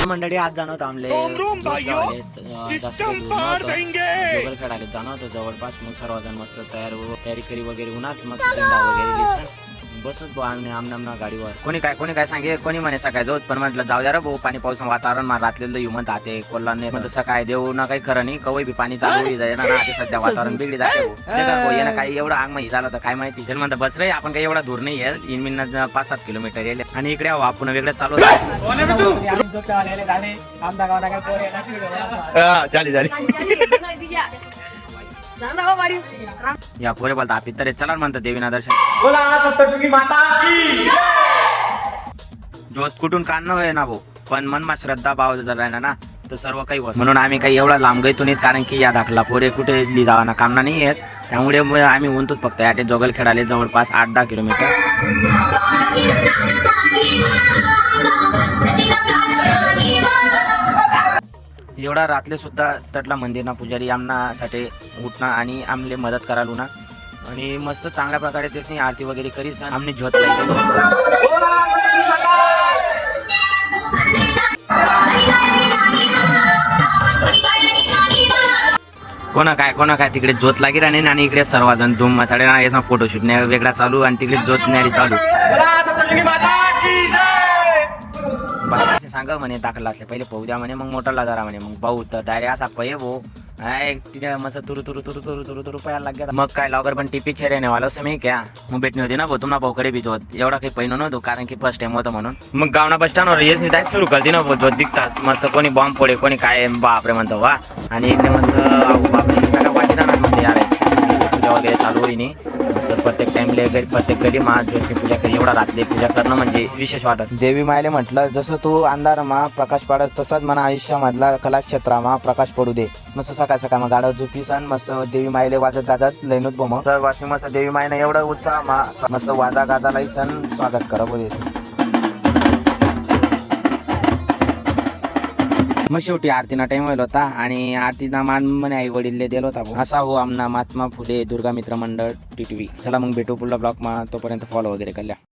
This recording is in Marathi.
तर मंडळी आज जाणं होतं आमले जोगळवाले, अं, जास्त दूर नव्हतं. जोगलखेडाले जाणं होतं जवळपास मग सर्वजण मस्त तयार तयारी करी वगैरे उन्हात. मस्त झेंडा वगैरे बसत भाऊ आम्ही आमनामना गाडीवर. कोणी काय कोणी काय सांगे कोणी म्हणे सकाळी जाऊ पण म्हटलं जाऊ द्या रे भाऊ पाणी पाऊस वातावरण मला रातलेलं येऊ आते कोल्हाने म्हणतो सकाळी देऊ ना काही खरं नाही कवय बी पाणी चालू होई जाय ना ते सध्या वातावरण बिगडी जाते भाऊ. ते काय भाऊ, काही एवढं आग माहिती झालं तर काय माहिती त्याला म्हणतं बस रे आपण काही एवढा दूर नाही आहे इनमिन पाच सात किलोमीटर येईल. आणि इकडे आहो, आपण वेगळं चालू आहे. चालेल चालेल. या पोरे बोलता आपली तरी चला म्हणतात देवीना दर्शन। बोला सप्तशृंगी माता की। जोत कुठून काढणं होय ना भाऊ? पण मनमा श्रद्धा भाव जर राहिला ना तर सर्व काही होतं. म्हणून आम्ही काही एवढा लांब गैतो नाहीत कारण की या दाखला पोरे कुठे ली जावाना कामना नाही आहेत. त्यामुळे आम्ही म्हणतो फक्त याटे जोगल खेळाले जवळपास आठ दहा किलोमीटर. एवढा रातले सुद्धा तटला मंदिरना पुजारी आमनासाठी उठणं आणि आमले मदत करायला ना आणि मस्त चांगल्या प्रकारे त्याची आरती वगैरे करीस आणि आमने झोत कोणा काय कोणा काय तिकडे जोत लागेल आणि आणि इकडे सर्वजण धूम मचाडे. याचा फोटोशूट नाही वेगळा चालू आणि तिकडे जोत नाही चालू. का म्हणे दाखला असले पहिले पाहू द्या म्हणे मग मोटरला जरा म्हणे मग भाऊ तर डायरेक्ट असा पये भाऊ. हाय, तिथे मस्त तुरु तुरु तुरु तुरु तुरु तुरु पायाला लाग गया मग काय लवकर पण टिपी येणे वाला असं मी क्या. मग भेटणी होती ना भाऊ तुम्हाला भाऊकडे बी जोत. एवढा काही पहिलं नव्हतो कारण की फर्स्ट टाइम होतं म्हणून. मग गावना बस स्टँडवर येस नाही सुरू करते ना भाऊ दिखतात मस्त कोणी बॉम्ब फोडे कोणी काय बापरे म्हणतो वा. आणि एकदम मस्त आऊ बापरे. वाटी म्हणते यार वगैरे चालू होईनी मस्त प्रत्येक घरी प्रत्येक घरी महाज्योती पूजा करी एवढा रात्री पूजा करणं म्हणजे विशेष वाटत. देवी मायले म्हटलं जसं तू अंधारमा प्रकाश पाडस तसंच म्हणा आयुष्यामधला कलाक्षेत्रामा प्रकाश पडू दे. मस्त सकाळ सकाळ मग गाडव झुपी सण मस्त देवी मायले वाजत गाजत लैनूत बोम. तर वाशिम मस्त देवी मायने एवढं उत्साह मा मस्त वाजा गाजालाही सण स्वागत करा बोले मग शेवटी आरतीना टाइम व्हायला होता आणि आरतीना मान म्हणे आई वडील दिला होता असा हो आमना महात्मा फुले दुर्गा मित्र मंडळ टीटीव्ही चला मग भेटू पुढला ब्लॉग मा. तोपर्यंत फॉलो वगैरे कल्या